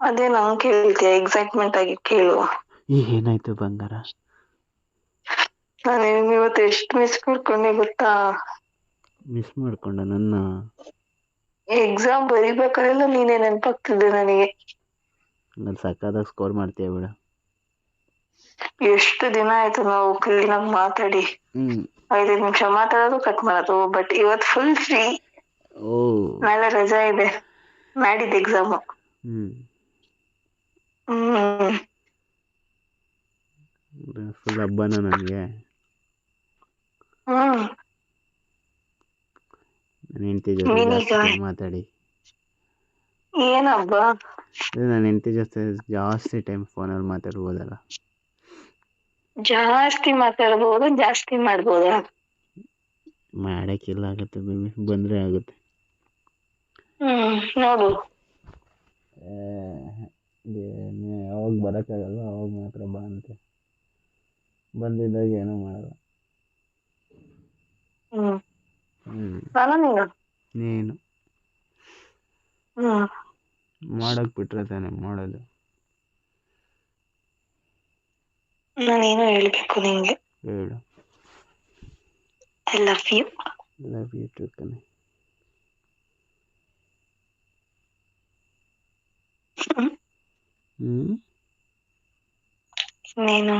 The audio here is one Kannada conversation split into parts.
ಅದೇ ನಾನು ಕೇಳ್ತೀಯ? ಎಕ್ಸೈಟ್ಮೆಂಟ್ ಆಗಿ ಕೇಳು. ಈಗ ಏನಾಯ್ತು ಬಂಗಾರ? ನಾನು ಇವತ್ತು ಎಷ್ಟು ಮಿಸ್ ಮಾಡ್ಕೊಂಡೆ ಗೊತ್ತಾ? ಮಿಸ್ ಮಾಡ್ಕೊಂಡ ನನ್ನ? ಎಕ್ಸಾಮ್ ಬರಿಬೇಕಾರೆಲ್ಲ ನೀನೇ ನೆನಪಾಗ್ತಿದ್ದೆ ನನಗೆ. ನಾನು ಸಕ್ಕದಾಗ ಸ್ಕೋರ್ ಮಾಡ್ತೀಯ ಬಿಡು. ಎಷ್ಟು ದಿನ ಆಯ್ತು ನಾವು ಕ್ಲೀನಾಗಿ ಮಾತಾಡಿ? ಐದು ಐದೈದು ನಿಮಿಷ ಮಾತಾಡೋದು ಕಟ್ ಮಾಡೋದು ಬಟ್ ಇವತ್ತು ಫುಲ್ ಫ್ರೀ ಓ. ನಾಳೆ ರಜಾ ಇದೆ. ನಾಡಿದ್ದು ಎಕ್ಸಾಮ್ ಹ್ಮ್. ಫುಲ್ ಹಬ್ಬನ ನನಗೆ? ನನ್ನ ಹೆಂಡತಿ ಜೊತೆ ಮಾತಾಡಿ. ಏನಬ್ಬ ಹಬ್ಬ? ನನ್ನ ಹೆಂಡತಿ ಜೊತೆ ಜಾಸ್ತಿ ಟೈಮ್ ಫೋನಲ್ಲಿ ಮಾತಾಡ್ಬೋದಲ್ಲ. ಜಾಸ್ತಿ ಮಾತಾಡ್ಬೋದು ಜಾಸ್ತಿ ಮಾಡ್ಬೋದಾ? ಮಾಡೋಕ್ಕಿಲ್ಲ ಆಗುತ್ತೆ ಬೇಬಿ ಬಂದ್ರೆ ಆಗುತ್ತೆ. ಹ್ಮ್ ನೋಡು. ಯಾವಾಗ ಬರೋಕ್ಕಾಗಲ್ಲ ಅವಾಗ ಮಾತ್ರ ಬಾ ಅಂತೆ. ಬಂದಿದ್ದಾಗ ಏನೂ ಮಾಡಲ್ಲ. ಹ್ಮ್. ಹ್ಮ್. ನಾನು ನೀನು? ನೀನು. ಹ್ಮ್. ಮಾಡೋಕ್ಕೆ ಬಿಟ್ರೆ ತಾನೆ ಮಾಡೋದು ನಾನೇನು ಹೇಳ್ಬೇಕು ನಿಂಗೆ. ಹೇಳು. I love you love you too ಕನೆ ಹ್ಞೂ ನೀನು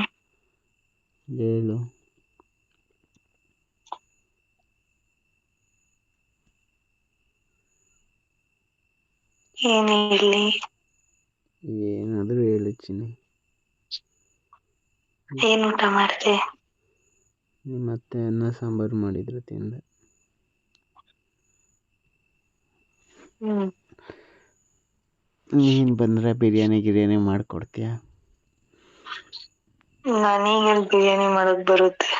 ಹೇಳು ಏನ್ ಹೇಳಿ ಏನಾದರೂ ಹೇಳು ಚಿನ್ನಿ. ಏನು ಊಟ ಮಾಡ್ದೆ ನಿಮ್ಮ ಅತ್ತೆ ಅನ್ನ ಸಾಂಬಾರು ಮಾಡಿದ್ರು ತಿಂದ. ಹ್ಮ್. ನೀನು ಬಂದರೆ ಬಿರಿಯಾನಿ ಗಿರಿಯಾನಿ ಮಾಡಿಕೊಡ್ತೀಯಾ? ನನಗೆ ಬಿರಿಯಾನಿ ಮಾಡಕ್ ಬರುತ್ತೆ.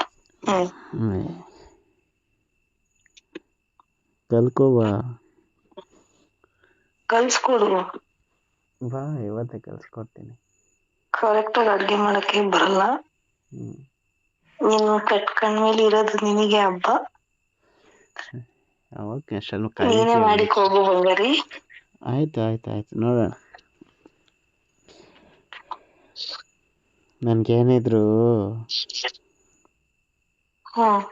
ಹ್ಮ್ ಕಲ್ಕೋಬಾ ಕಲ್ಸ್ಕೊಡು. ಬಾ ಇವತ್ತೇ ಕಲ್ಸ್ಕೊಡ್ತೀನಿ. ಕರೆಕ್ಟ್ ಆಗಿ ಅಡ್ಗೆ ಮಾಡಕ್ಕೆ ಬರಲ್ಲ. ನೀನು ನೀನು ಕಟ್ಕೊಂಡ್ಮೇಲೆ ಇರೋದು ನಿನಗೆ ಹಬ್ಬ. ಓಕೆ ಸ್ವಲ್ಪ ನೀನೇ ಮಾಡಿಕ್ ಹೋಗು ಬಂಗಾರಿ. ಆಯ್ತು ಆಯ್ತು ಆಯ್ತು. ನೋಡೋಣ. ನನ್ಗೇನಿದ್ರು ಹ್ಮ್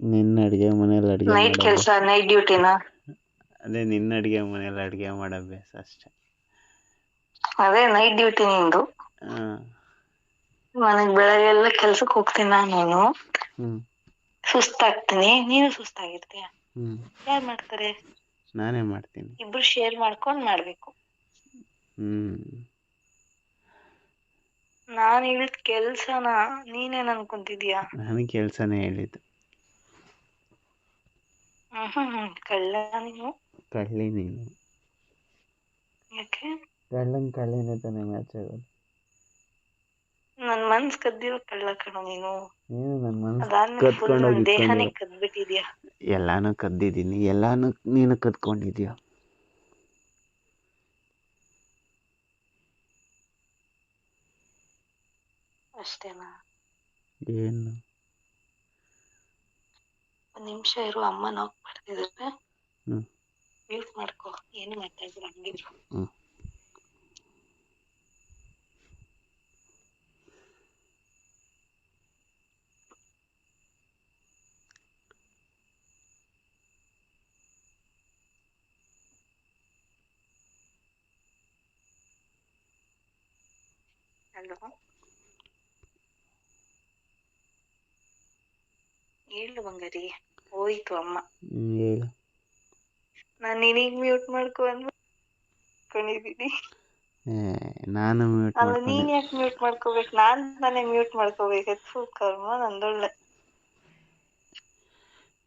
ನಿನ್ನ ಅಡಿಗೆ ಮನೇಲಿ ಅಡಿಗೆ ನೈಟ್ ಕೆಲಸ ನೈಟ್ ಡ್ಯೂಟಿನಾ ಅದೇ ನಿನ್ನ ಅಡಿಗೆ ಮನೇಲಿ ಅಡಿಗೆ ಮಾಡೋ ಅಭ್ಯಾಸ ಅಷ್ಟೇ. ಅದೇ ನೈಟ್ ಡ್ಯೂಟಿ ನಿಂದು? ಮನೆಗ್ ನನಗ್ ಬೆಳಗ್ಗೆ ಎಲ್ಲ ಕೆಲ್ಸಕ್ ಹೋಗ್ತೀನಿ ನಾನು. ಸುಸ್ತಾಗ್ತೀನಿ. ನೀನು ಸುಸ್ತಾಗಿರ್ತೀಯ? ಹ್ಮ್. ಯಾರ್ ಮಾಡ್ತಾರೆ? ನಾನೇ ಮಾಡ್ತೀನಿ. ಇಬ್ರು ಶೇರ್ ಮಾಡ್ಕೊಂಡ್ ಮಾಡ್ಬೇಕು. ಹ್ಞೂ ನಾನ್ ಹೇಳಿದ್ ಕೆಲ್ಸನ ನೀನೇನ್ ಅನ್ಕೊಂತಿದ್ಯಾ? ನಾನು ಕೆಲಸನೇ ಹೇಳಿದ್ದು. ಹ್ಮ್ ಕಳ್ಳ ನೀನು? ಕಳ್ಳಿ ನೀನು. ಯಾಕೆ? ಕಳ್ಳನ್ ಕಳ್ಳಿನೇ ತಾನೇ ಮ್ಯಾಚ್ ಆಗೋದು. ನನ್ ಮನ್ಸ್ ಕದ್ದಿರೋ ಕಳ್ಳ ಕಣ ನೀನು. ನೀನು ನನ್ನ ಮನಸ್ಸು ಅದಾದ್ಮೇಲೆ ಫುಲ್ ದೇಹನೇ ಕದ್ಬಿಟ್ಟಿದ್ಯಾ? ಎಲ್ಲಾನು ಕದ್ದಿದ್ದೀನಿ. ಎಲ್ಲಾನು ನೀನು ಕದ್ಕೊಂಡಿದ್ಯಾ? ಅಷ್ಟೇನಾ? ಏನು? ಒಂದ್ ನಿಮಿಷ ಇರು ಅಮ್ಮ ನಾಕ್ ಮಾಡ್ತಿದಾರೆ ಹ್ಮ್. ಮ್ಯೂಟ್ ಮಾಡ್ಕೋ ಏನು ಮಾತಾಡಿದ್ರು ಹಂಗಿದ್ರು ಹ್ಮ್. ಹಲೋ ಹೇಳು ಬಂಗಾರಿ ಹೋಯ್ತು ಅಮ್ಮ. ನಾನು ಹೇಳು. ನಾನ್ ನಿನಗ್ ಮ್ಯೂಟ್ ಮಾಡ್ಕೊ ಅಂದ್ಕೊಂಡಿದೀನಿ ನಾನು ಮ್ಯೂಟ್ ಅಲ್ಲ ನೀನ್ ಯಾಕೆ ಮ್ಯೂಟ್ ಮಾಡ್ಕೋಬೇಕು? ನಾನ್ ತಾನೇ ಮ್ಯೂಟ್ ಮಾಡ್ಕೋಬೇಕು. ಕರ್ಮ ನಂದೊಳ್ಳೆ.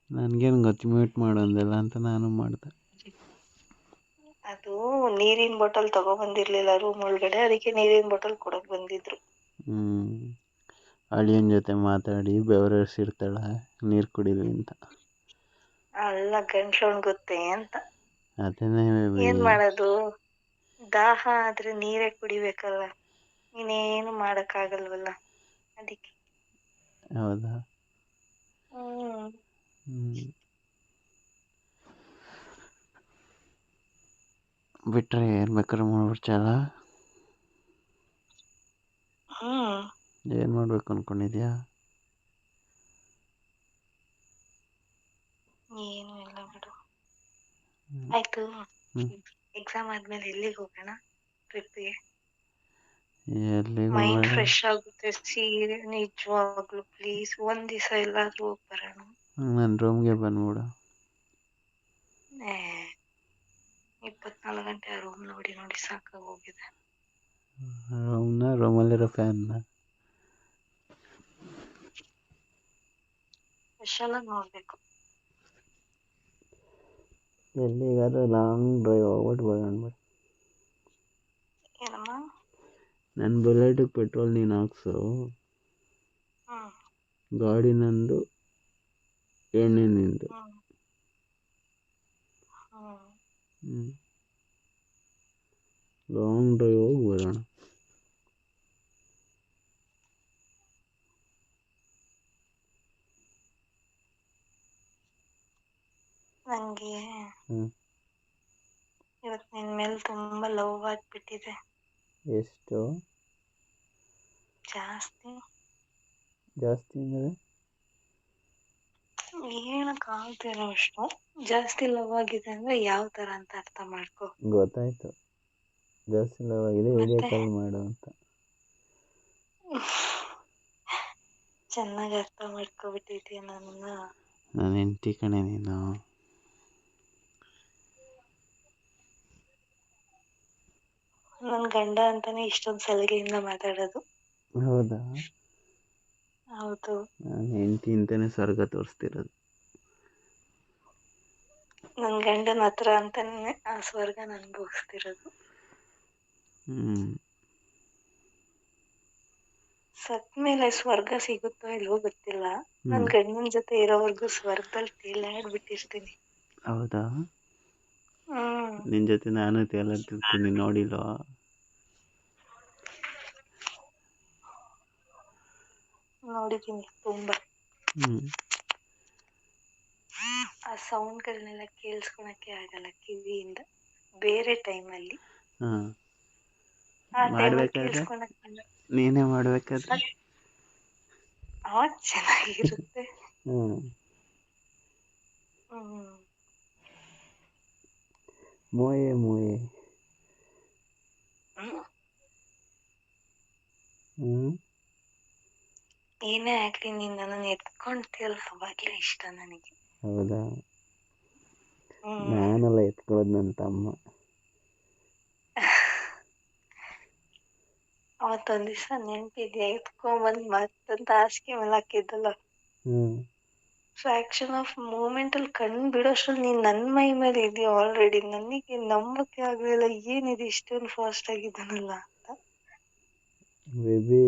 ನನ್ಗೇನು ಗೊತ್ತು ಮ್ಯೂಟ್ ಮಾಡು ಅಂದಲ್ಲ ಅಂತ ನಾನು ಮಾಡ್ದೆ. ಅದು ನೀರಿನ ಬಾಟಲ್ ತಗೋ ಬಂದಿರ್ಲಿಲ್ಲ ರೂಮ್ ಒಳಗಡೆ. ಅದಕ್ಕೆ ನೀರಿನ ಬಾಟಲ್ ಕೊಡಕ್ ಬಂದಿದ್ರು. ಹ್ಮ್. ಅಳಿಯನ್ ಜೊತೆ ಮಾತಾಡಿ ಬೆವರಿರ್ತಾಳೆ ನೀರು ಕುಡಿರಿ ಅಂತ. ಅಲ್ಲ ಗಂಟ್ಲು ಒಣಗುತ್ತೆ ಅಂತ. ಅದನ್ನೇ ಏನ್ ಮಾಡೋದು? ದಾಹ ಆದ್ರೆ ನೀರೇ ಕುಡಿಬೇಕಲ್ಲ. ಇನ್ನೇನು ಮಾಡಕ್ಕಾಗಲ್ವಲ್ಲ? ಅದಕ್ಕೆ. ಹೌದಾ? ಬಿಟ್ರೆ ಏನ್ ಬೇಕಾದ್ರೆ ಮಾಡ್ಬಿಡ್ತೀಯಲ್ಲ? ಏನ್ ಮಾಡ್ಬೇಕು ಅನ್ಕೊಂಡಿದ್ಯಾ? ಏನು ಇಲ್ಲ ಬಿಡು. ಆಯ್ತು. ಎಕ್ಸಾಮ್ ಆದ್ಮೇಲೆ ಎಲ್ಲಿಗೆ ಹೋಗೋಣ? ಟ್ರಿಪ್ಗೆ ಮೈಂಡ್ ಫ್ರೆಶ್ ಆಗುತ್ತೆ. ಸೀರೆ ನಿಜವಾಗ್ಲು ಪ್ಲೀಸ್ ಒಂದ್ ದಿವಸ ಎಲ್ಲಾದ್ರೂ ಹೋಗಿ ಬರೋಣ. ನನ್ನ ರೂಮ್ಗೆ ಬಂದ್ಬಿಡು ಇಪ್ಪತ್ನಾಲ್ಕು ಗಂಟೆ ಆ ರೂಮ್ ನೋಡಿ ನೋಡಿ ಸಾಕಾಗಿ ಹೋಗಿದೆ. ರೂಮ್ನ ರೂಮಲ್ಲಿರೋ ಫ್ಯಾನ್ನ ಸ್ಪೆಷಲ್ ಆಗಿ ನೋಡ್ಬೇಕು. ಎಲ್ಲಿಗಾದ್ರೂ ಲಾಂಗ್ ಡ್ರೈವ್ ಹೋಗ್ಬಿಟ್ಟು ಬರೋಣ ಬಿಡು ಏನಮ್ಮ? ನನ್ನ ಬುಲೆಟಿಗೆ ಪೆಟ್ರೋಲ್ ನೀನು ಹಾಕ್ಸು. ಹ್ಮ್. ಗಾಡಿ ನಂದು ಎಣ್ಣೆ ನಿಂದು. ಹ್ಮ್. ಲಾಂಗ್ ಡ್ರೈವ್ ಹೋಗಿ ಬರೋಣ. ನಂಗೆ ಹ್ಮ್. ಇವತ್ತು ನಿನ್ ಮೇಲೆ ತುಂಬಾ ಲವ್ ಆಗ್ಬಿಟ್ಟಿದೆ. ಎಷ್ಟು? ಜಾಸ್ತಿ. ಜಾಸ್ತಿ ಅಂದ್ರೆ? ಏನಕ್ ಆಗ್ತಿರೋ ಅಷ್ಟು. ಜಾಸ್ತಿ ಲವ್ ಆಗಿದೆ ಅಂದ್ರೆ ಯಾವ ತರ ಅಂತ ಅರ್ಥ ಮಾಡ್ಕೋ. ಗೊತ್ತಾಯ್ತು. ಜಾಸ್ತಿ ಲವ್ ಆಗಿದೆ ವಿಡಿಯೋ? ಕಾಲ್ ಮಾಡು ಅಂತ. ಚೆನ್ನಾಗಿ ಅರ್ಥ ಮಾಡ್ಕೊಬಿಟ್ಟಿದ್ಯಾ ನನ್ನ ನಾನು ಹೆಂಡ್ತಿ ಕಣೆ ನೀನು. ನನ್ ಗಂಡ ಅಂತಾನೆ ಇಷ್ಟೊಂದ್ ಸಲಿಗೆಯಿಂದ ಮಾತಾಡೋದು. ಹೌದಾ? ಹೌದು. ನಾನು ಹೆಂಡ್ತಿ ಅಂತಾನೆ ಸ್ವರ್ಗ ತೋರಿಸ್ತಿರೋದು. ನನ್ ಗಂಡನ ಹತ್ರ ಅಂತಾನೆ ಆ ಸ್ವರ್ಗ ಅನುಭವಿಸ್ತಿರೋದು. ಹ್ಮ್. ಸತ್ ಮೇಲೆ ಸ್ವರ್ಗ ಸಿಗುತ್ತೋ ಇಲ್ವೋ ಗೊತ್ತಿಲ್ಲ. ನನ್ ಗಂಡನ ಜೊತೆ ಇರೋವರೆಗೂ ಸ್ವರ್ಗದಲ್ಲಿ ತೇಲಾಡ್ಬಿಟ್ಟಿರ್ತೀನಿ. ಹೌದಾ? ನಿನ್ನ ಜೊತೆ ನಾನು ತೇಲಾಡ್ತಿರ್ತೀನಿ ನೋಡಿಲ್ವಾ? ನೋಡಿದೀನಿ ತುಂಬಾ. ಆ ಸೌಂಡ್ಗಳನ್ನೆಲ್ಲ ಕೇಳಿಸ್ಕೊಳಕ್ಕೆ ಆಗಲ್ಲ ಕಿವಿಯಿಂದ. ಬೇರೆ ಟೈಮಲ್ಲಿ ಆ ಮಾಡ್ಬೇಕಾದ್ರೆ? ನೀನೇ ಮಾಡ್ಬೇಕಾದ್ರೆ? ಅವಾಗ ಚೆನ್ನಾಗಿರುತ್ತೆ. ಹ್ಮ್. ಹ್ಮ್. ಮೋಯೆ ಮೋಯೆ ಹ್ಮ್. ಏನೇ ಆಗ್ಲಿ ನೀನ್ ನನ್ನನ್ನು ಎತ್ಕೊಂಡ್ತಿಯಲ್ಲ ಅವಾಗ್ಲೇ ಇಷ್ಟ ನನಗೆ ಹೌದಾ? ಹ್ಮ್. ನಾನೆಲ್ಲ ಎತ್ಕೊಳ್ಳೋದು ನನ್ನ ತಮ್ಮ. ಅವತ್ತೊಂದ್ ದಿವ್ಸ ನೆನ್ಪಿದ್ಯಾ ಎತ್ಕೊಂಬಂದ್ ಮತ್ತಂತ ಹಾಸಿಗೆ ಮೇಲೆ ಹಾಕಿದ್ದಲ್ಲ. ಹ್ಞೂ ಫ್ರಾಕ್ಷನ್ ಆಫ್ ಮೂಮೆಂಟ್ ಅಲ್ಲಿ ಕಣ್ ಬಿಡೋಷ್ಟ್ರಲ್ಲಿ ನೀನ್ ನನ್ ಮೈ ಮೇಲೆ ಇದೆಯಾ ಆಲ್ರೆಡಿ ನನಗೆ ನಂಬಕ್ಕೆ ಆಗ್ಲಿಲ್ಲ. ಏನಿದೆ ಇಷ್ಟೊಂದು ಫಾಸ್ಟ್ ಆಗಿದ್ದಾನಲ್ಲ ಅಂತ. ಬೇಬಿ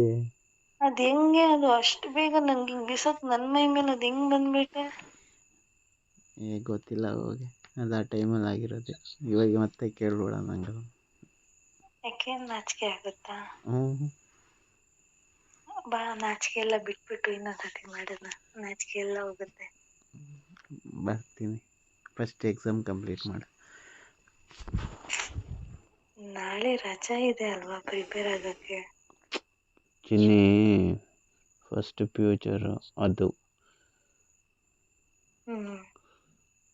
ಅದ್ ಹೆಂಗೆ? ಅದು ಅಷ್ಟು ಬೇಗ ನಂಗೆ ಹಿಂಗ್ ಬಿಸಕ್ ನನ್ ಮೈ ಮೇಲೆ ಅದ್ ಹೆಂಗ್ ಬಂದ್ಬಿಟ್ಟೆ? ಏ ಗೊತ್ತಿಲ್ಲ ಹೋಗಿ. ಅದು ಆ ಟೈಮಲ್ಲಿ ಆಗಿರೋದು. ಇವಾಗ ಮತ್ತೆ ಕೇಳ್ಬೇಡ ನಂಗೆ ಯಾಕೆ? ನಾಚಿಕೆ ಆಗುತ್ತಾ? ಹ್ಞೂ ಬಾ ನಾಚಿಕೆ ಎಲ್ಲ ಬಿಟ್ಬಿಟ್ಟು ಇನ್ನೊಂದ್ಸತಿ ಮಾಡೋಣ. ನಾಚಿಕೆ ಎಲ್ಲ ಹೋಗುತ್ತೆ. ಬರ್ತೀನಿ. ಫಸ್ಟ್ ಎಕ್ಸಾಮ್ ಕಂಪ್ಲೀಟ್ ಮಾಡು. ನಾಳೆ ರಜಾ ಇದೆ ಅಲ್ವಾ ಪ್ರಿಪೇರ್ ಆಗಕ್ಕೆ? ಚಿನ್ನಿ ಫಸ್ಟ್ ಫ್ಯೂಚರ್ ಅದು.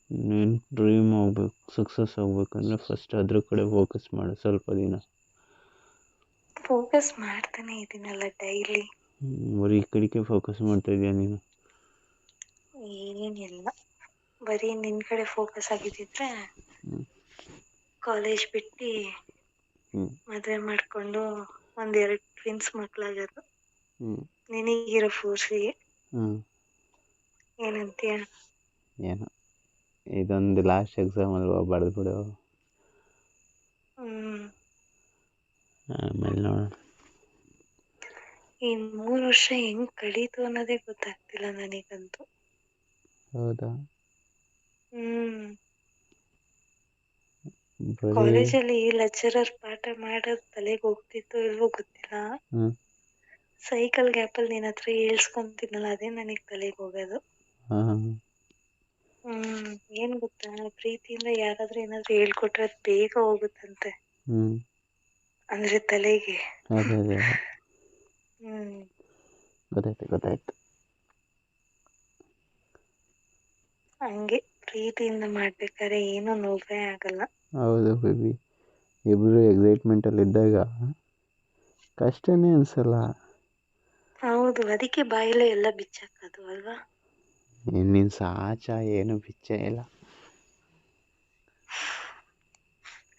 ನೀನು ಡ್ರೀಮ್ ಆಗ್ಬೇಕು ಸಕ್ಸಸ್ ಆಗ್ಬೇಕಂದ್ರೆ ಫಸ್ಟ್ ಅದ್ರ ಕಡೆ ಫೋಕಸ್ ಮಾಡು ಸ್ವಲ್ಪ ದಿನ. ಫೋಕಸ್ ಮಾಡ್ತಾನೆ ಇದೀನಲ್ಲ ಡೈಲಿ ಬರೀ ಈ ಕಡೆಗೆ ಫೋಕಸ್ ಮಾಡ್ತಾ ಇದೀಯ ನೀನು? ಏನಿಲ್ಲ. ಬರೀ ನಿನ್ ಕಡೆ ಫೋಕಸ್ ಆಗಿದ್ದಿದ್ರೆ. ಕಾಲೇಜ್ ಬಿಟ್ಟು ಮದುವೆ ಮಾಡ್ಕೊಂಡು ಒಂದೆರಡು ಟ್ವಿನ್ಸ್ ಮಕ್ಕಳಾಗೋದು ನಿನಗಿರೋ ಫೋರ್ಸಿಗೆ ಏನಂತೀಯ? ಏನು? ಇದೊಂದು ಲಾಸ್ಟ್ ಎಕ್ಸಾಮ್ ಅಲ್ವಾ ಬರೆದ್ಬಿಡು. ಆಮೇಲೆ ನೋಡೋಣ. ಈ ಮೂರ್ ವರ್ಷ ಹೆಂಗ್ ಕಳೀತು ಅನ್ನೋದೇ ಗೊತ್ತಾಗ್ತಿಲ್ಲ ನನಗಂತೂ. ಹೌದಾ? ಹ್ಮ್. ಕಾಲೇಜಲ್ಲಿ ಲೆಕ್ಚರರ್ ಪಾಠ ಮಾಡೋದ್ ತಲೆಗೆ ಹೋಗ್ತಿತ್ತು ಇಲ್ವೋ ಗೊತ್ತಿಲ್ಲ. ಹ್ಮ್. ಸೈಕಲ್ ಗ್ಯಾಪಲ್ಲಿ ನಿನ್ನ ಹತ್ರ ಹೇಳ್ಸ್ಕೊಂತಿದ್ನಲ್ಲ ಅದೇ ನನಗ್ ತಲೆಗೆ ಹೋಗೋದು. ಹಾಂ. ಹ್ಮ್ ಏನ್ ಗೊತ್ತಾ? ಪ್ರೀತಿಯಿಂದ ಯಾರಾದ್ರೂ ಏನಾದ್ರೂ ಹೇಳ್ಕೊಟ್ರೆ ಅದ್ ಬೇಗ ಹೋಗುತ್ತಂತೆ. ಅಂದ್ರೆ ತಲೆಗೆ. ಅದೇ ಅದೇ ಹ್ಮ್ ಗೊತ್ತಾಯ್ತು ಗೊತ್ತಾಯ್ತು. ಹಂಗೆ ಪ್ರೀತಿಯಿಂದ ಮಾಡ್ಬೇಕಾದ್ರೆ ಏನೂ ನೋವೇ ಆಗಲ್ಲ. ಹೌದು ಬೇಬಿ. ಇಬ್ಬರು ಎಕ್ಸೈಟ್ಮೆಂಟಲ್ಲಿ ಇದ್ದಾಗ ಕಷ್ಟನೇ ಅನ್ಸಲ್ಲ. ಹೌದು ಅದಕ್ಕೆ ಬಾಯಲ್ಲೇ ಎಲ್ಲ ಬಿಚ್ಚಾಕೋದು ಅಲ್ವಾ? ನಿನ್ನ ಸಾಚ ಏನು ಬಿಚ್ಚೇ ಇಲ್ಲ.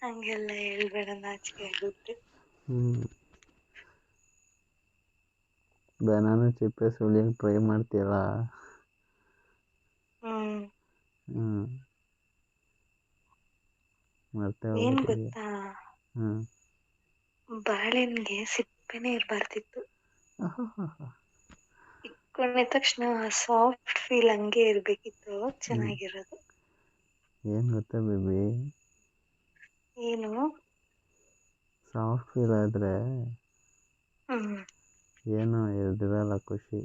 ಹಂಗೆಲ್ಲ ಹೇಳ್ಬೇಡ ನಾಚಿಕೆ ಆಗುತ್ತೆ ಹ್ಞೂ ಬನಾನ ಚಿಪ್ಪೆ ಸುಳಿಯಕ್ಕೆ ಟ್ರೈ ಮಾಡ್ತೀಯಲ್ಲ. ಹ್ಞೂ ಮತ್ತೆ ಏನ್ ಗೊತ್ತಾ? ಹ್ಞೂ ಬಾಳೆಹಣ್ಣಿಗೆ ಸಿಪ್ಪೆನೇ ಇರಬಾರ್ದಿತ್ತು. ತಕ್ಷಣ ಸಾಫ್ಟ್ ಫೀಲ್ ಹಂಗೆ ಇರ್ಬೇಕಿತ್ತು ಚೆನ್ನಾಗಿರೋದು. ಏನು ಗೊತ್ತಾ ಬೇಬಿ? ಏನು? ಸಾಫ್ಟ್ ಫೀಲ್ ಆದ್ರೆ ಹ್ಮ್. ಏನೂ ಇದಿರಲ್ಲ ಖುಷಿ.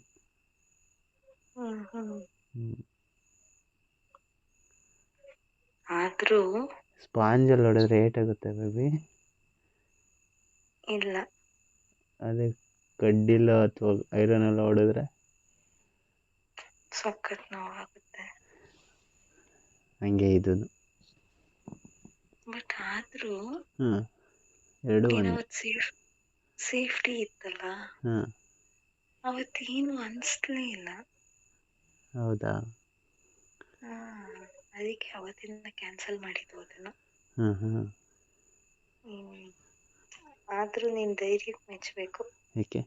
ಆದ್ರೂ ಸ್ಪಾಂಜ್ ಅಲ್ಲಿ ಹೊಡೆದ್ರೆ ಏಟಾಗುತ್ತೆ ಬೇಬಿ? ಇಲ್ಲ. ಅದೇ ಕಡ್ಡಿಲೋ ಅಥವಾ ಐರನ್ ಎಲ್ಲ ಹೊಡೆದ್ರೆ? ಸಖತ್ ನೋವಾಗುತ್ತೆ. ಹಂಗೆ ಇದು ಬಟ್ ಆದ್ರೂ ಹ್ಞೂ ಎರಡು ಒಂದೇ. ಸೇಫ್ ಸೇಫ್ಟಿ ಇತ್ತಲ್ಲ? ಅವತ್ತೇನು ಅನ್ಸ್ಲೇ ಇಲ್ಲ. ಹೌದಾ? ಅದಕ್ಕೆ ಅವತ್ತಿಂದ ಕ್ಯಾನ್ಸಲ್ ಮಾಡಿದ್ದು ಅದನ್ನು. ಆದ್ರೂ ನೀನ್ ಧೈರ್ಯಕ್ಕೆ ಮೆಚ್ಚಬೇಕು ಏಕೆ?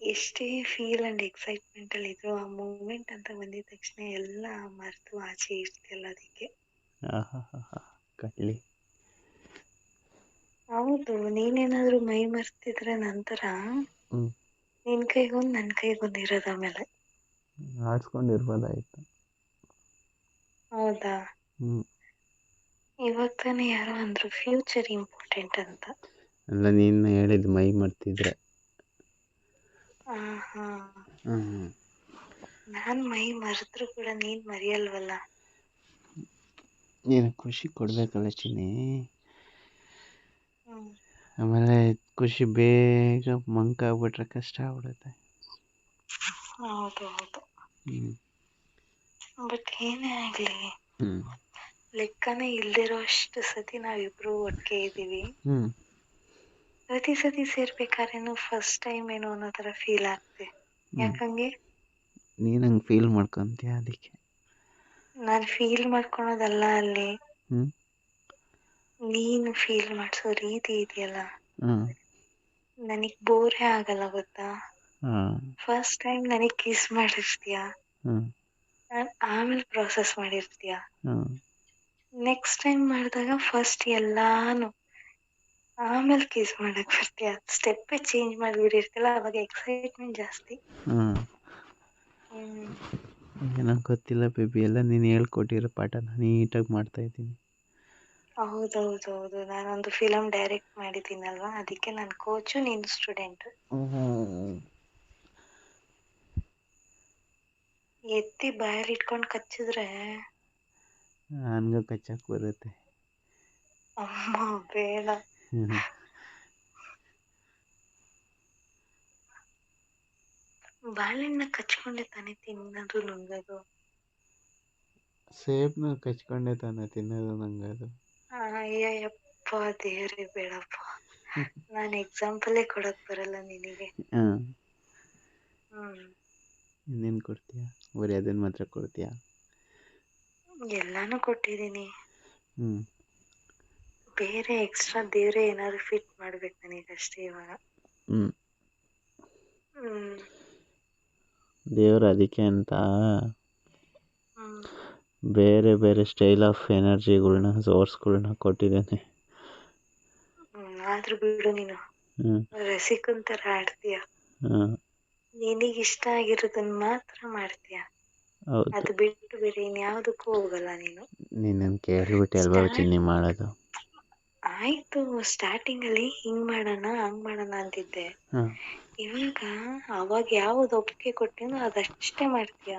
ಎಷ್ಟೇ ಫೀಲ್ ಅಂಡ್ ಎಕ್ಸೈಟ್ಮೆಂಟ್ ಅಲ್ಲಿ ಇದ್ರು ಆ ಮೂಮೆಂಟ್ ಅಂತ ಬಂದಿದ ತಕ್ಷಣ ಎಲ್ಲ ಮರೆತು ಆಚೆ ಇರ್ತಿಲ್ಲ ಅದಕ್ಕೆ. ಹೌದು ನೀನೇನಾದ್ರೂ ಮೈ ಮರ್ತಿದ್ರೆ ನಂತರ ನಿನ್ ಕೈಗೊಂದ್ ನನ್ ಕೈಗೊಂದ್ ಇರೋದು ಆಮೇಲೆ ಆಡ್ಸ್ಕೊಂಡಿರ್ಬೋದಾಯ್ತು. ಹೌದಾ? ಹ್ಞೂ ಇವಾಗ ತಾನೇ ಯಾರೋ ಅಂದ್ರು ಫ್ಯೂಚರ್ ಇಂಪಾರ್ಟೆಂಟ್ ಅಂತ. ಅಲ್ಲ ನೀನು ಹೇಳಿದ್ ಮೈ ಮರ್ತಿದ್ರೆ. ಆ ಹಾ ಹ್ಞೂ ಹ್ಞೂ ನಾನ್ ಮೈ ಮರೆದ್ರು ಕೂಡ ನೀನ್ ಮರೆಯಲ್ವಲ್ಲ. ನೀನು ಖುಷಿ ಕೊಡ್ಬೇಕಲ್ಲ ಚಿನ್ನಿ. ಹ್ಮ್ ಆಮೇಲೆ ಖುಷಿ ಬೇಗ ಮಂಕಾಗ್ಬಿಟ್ರೆ ಕಷ್ಟ ಆಗ್ಬಿಡುತ್ತೆ. ಹೌದು ಹೌದು. ಹ್ಮ್. ಬಟ್ ಏನೇ ಆಗ್ಲಿ ಲೆಕ್ಕನೇ ಇಲ್ದಿರೋ ಅಷ್ಟು ಸತಿ ನಾವಿಬ್ರು ಒಟ್ಟಿಗೆ ಇದ್ದೀವಿ. ಹ್ಮ್. ಪ್ರತಿ ಸತಿ ಸೇರ್ಬೇಕಾದ್ರೇನು ಫಸ್ಟ್ ಟೈಮ್ ಏನೋ ಅನ್ನೋ ತರ ಫೀಲ್ ಆಗ್ತೆ. ಯಾಕಂಗೆ ನೀನು ಹಂಗೆ ಫೀಲ್ ಮಾಡ್ಕೊಂತೀಯ ಅದಕ್ಕೆ? ನಾನು ಫೀಲ್ ಮಾಡ್ಕೊಳೋದಲ್ಲ ಅಲ್ಲಿ. ಹ್ಞೂ ನೀನು ಫೀಲ್ ಮಾಡಿಸೋ ರೀತಿ ಇದೆಯಲ್ಲ? ನನಗ್ ಬೋರೇ ಆಗಲ್ಲ ಗೊತ್ತಾ? ಫಸ್ಟ್ ಟೈಮ್ ನನಗ್ ಕಿಸ್ ಮಾಡಿರ್ತೀಯ? ಆಮೇಲೆ ಪ್ರೊಸೆಸ್ ಮಾಡಿರ್ತೀಯ? ನೆಕ್ಸ್ಟ್ ಟೈಮ್ ಮಾಡಿದಾಗ ಫಸ್ಟ್ ಎಲ್ಲಾನು ಆಮೇಲೆ ಕಿಸ್ ಮಾಡಕ್ ಬರ್ತೀಯ? ಸ್ಟೆಪ್ಪೇ ಚೇಂಜ್ ಮಾಡಿಬಿಟ್ಟಿರ್ತಿಲ್ಲ ಅವಾಗ ಎಕ್ಸೈಟ್ಮೆಂಟ್ ಜಾಸ್ತಿ. ಏನೋ ಗೊತ್ತಿಲ್ಲ ಬೇಬಿ ಎಲ್ಲ ನೀನು ಹೇಳ್ಕೊಟ್ಟಿರೋ ಪಾಠ ನೀಟಾಗಿ ಮಾಡ್ತಾಯಿದ್ದೀನಿ ಹೌದೌದೌದು. ನಾನೊಂದು ಫಿಲಂ ಡೈರೆಕ್ಟ್ ಮಾಡಿದ್ದೀನಲ್ವಾ? ಅದಕ್ಕೆ ನಾನು ಕೋಚು ನೀನು ಸ್ಟೂಡೆಂಟ್ ಎತ್ತಿ ಬಾಯಲ್ಲಿ ಇಟ್ಕೊಂಡು ಕಚ್ಚಿದ್ರೆ? ನನಗೂ ಕಚ್ಚಕ್ ಬರುತ್ತೆ. ಅಮ್ಮ ಬೇಡ. ಬಾಳೆಹಣ್ಣ ಕಚ್ಕೊಂಡೆ ತಾನೆ ತಿನ್ನೋದು ನುಂಗೋದು. ಸೇಬ್ನ ಕಚ್ಕೊಂಡೆ ತಾನೆ ತಿನ್ನೋದು ನಂಗೆ ಅದು ಅಯ್ಯಯ್ಯಪ್ಪ ದೇವ್ರಿ ಬೇಡಪ್ಪ. ನಾನ್ ಎಕ್ಸಾಂಪಲೇ ಕೊಡಕ್ ಬರಲ್ಲ ನಿನಗೆ. ಹ್ಮ್. ಇನ್ನೇನ್ ಕೊಡ್ತೀಯ? ಬರೀ ಅದನ್ನ ಮಾತ್ರ ಕೊಡ್ತೀಯ? ಎಲ್ಲಾನು ಕೊಟ್ಟಿದೀನಿ. ಹ್ಮ್. ಬೇರೆ ಎಕ್ಸ್ಟ್ರಾ ದೇವ್ರೆ ಏನಾದ್ರು ಫಿಟ್ ಮಾಡ್ಬೇಕು ಅಷ್ಟೇ ಇವಾಗ. ಹ್ಮ್. ಹ್ಮ್. ದೇವರು ಅದಕ್ಕೆ ಅಂತ. ಬೇರೆ ಬೇರೆ ಸ್ಟೈಲ್ ಆಫ್ ಎನರ್ಜಿಗಳ್ನ ಸೋರ್ಸ್ಗಳ್ನ ಕೊಟ್ಟಿದ್ದಾನೆ. ಆದ್ರೂ ಬಿಡು ನೀನು. ರಸಿಕಂತರ ರಸಿಕನ್ ತರ ಆಡ್ತೀಯ? ನಿನಗೆ ಇಷ್ಟ ಆಗಿರೋದನ್ನ ಮಾತ್ರ ಮಾಡ್ತೀಯ? ಅದು ಬಿಟ್ಟು ಬೇರೆ ಇನ್ಯಾವುದಕ್ಕೂ ಹೋಗಲ್ಲ ನೀನು. ನಿನ್ನನ್ನು ಕೇಳ್ಬಿಟ್ಟು ಅಲ್ವಾ ಚಿನ್ನಿ ಮಾಡೋದು? ಆಯ್ತು ಸ್ಟಾರ್ಟಿಂಗ್ ಅಲ್ಲಿ ಹಿಂಗ್ ಮಾಡೋಣ ಹಂಗ್ ಮಾಡೋಣ ಅಂತಿದ್ದೆ. ಇವಾಗ ಅವಾಗ ಯಾವ್ದು ಒಪ್ಪಿಗೆ ಕೊಟ್ಟಿನೋ ಅದಷ್ಟೇ ಮಾಡ್ತೀಯ.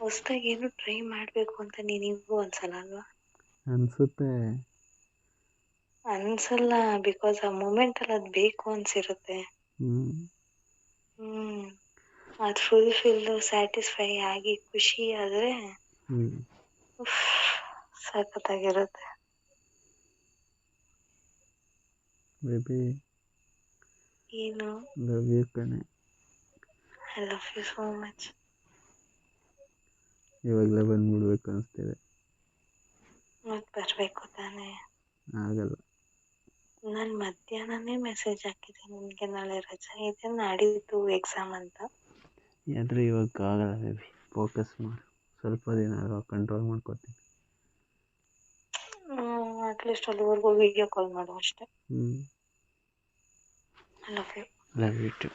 ಹೊಸದಾಗಿ ಏನು ಟ್ರೈ ಮಾಡ್ಬೇಕು ಅಂತ ನಿನಗೂ ಅನ್ಸಲ್ಲ ಅಲ್ವಾ? ಅನ್ಸುತ್ತೆ. ಅನ್ಸಲ್ಲ ಬಿಕಾಸ್ ಆ ಮೂಮೆಂಟ್ ಅಲ್ಲಿ ಅದ್ ಬೇಕು ಅನ್ಸಿರುತ್ತೆ. ಹ್ಮ್. ಅದ್ ಫುಲ್ಫಿಲ್ ಸ್ಯಾಟಿಸ್ಫೈ ಆಗಿ ಖುಷಿ ಆದ್ರೆ ಸಖತ್ತಾಗಿರುತ್ತೆ. ಬೇಬಿ ಏನು ಲವ್ ಯು ಕಣೆ I love you so much ಇವಾಗಲೇ ಬಂದ್ಬಿಡ್ಬೇಕು ಅನಿಸ್ತಿದೆ. ಮತ್ತೆ ಬರಬೇಕು ತಾನೇ. ಆಗಲ್ಲ. ನಾನು ಮಧ್ಯಾಹ್ನನೇ ಮೆಸೇಜ್ ಹಾಕಿದೆ ನಿಮಗೆ ನಾಳೆ ರಜೆ ಇದೆ ನಾಡಿದ್ದು ಎಕ್ಸಾಮ್ ಅಂತ. ಆದರೆ ಇವಾಗ ಆಗಲ್ಲ ಬೇಬಿ ಫೋಕಸ್ ಮಾಡು. ಸ್ವಲ್ಪ ದಿನ ಅಲ್ವಾ ಕಂಟ್ರೋಲ್ ಮಾಡ್ಕೊತೀನಿ. ಅಟ್ಲೀಸ್ಟ್ ಅಲ್ಲಿವರೆಗೂ ವಿಡಿಯೋ ಕಾಲ್ ಮಾಡು ಅಷ್ಟೇ. ಹ್ಞೂ I love you love you too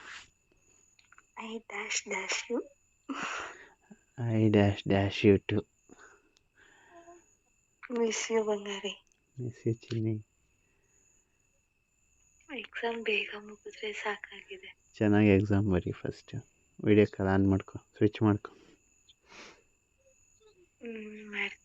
I dash dash you I dash dash you too miss you ಬಂಗಾರಿ ಮಿಸ್ ಯು ಚಿನ್ನಿ ಎಕ್ಸಾಮ್ ಬೇಗ ಮುಗಿದ್ರೆ ಸಾಕಾಗಿದೆ. ಚೆನ್ನಾಗಿ ಎಕ್ಸಾಮ್ ಬರಿ ಫಸ್ಟ್ ವಿಡಿಯೋ ಕಾಲ್ ಆನ್ ಮಾಡ್ಕೊ. ಸ್ವಿಚ್ ಮಾಡ್ಕೊ. ಹ್ಮ್ ಮಾಡ್ಕೊಂತೀನಿ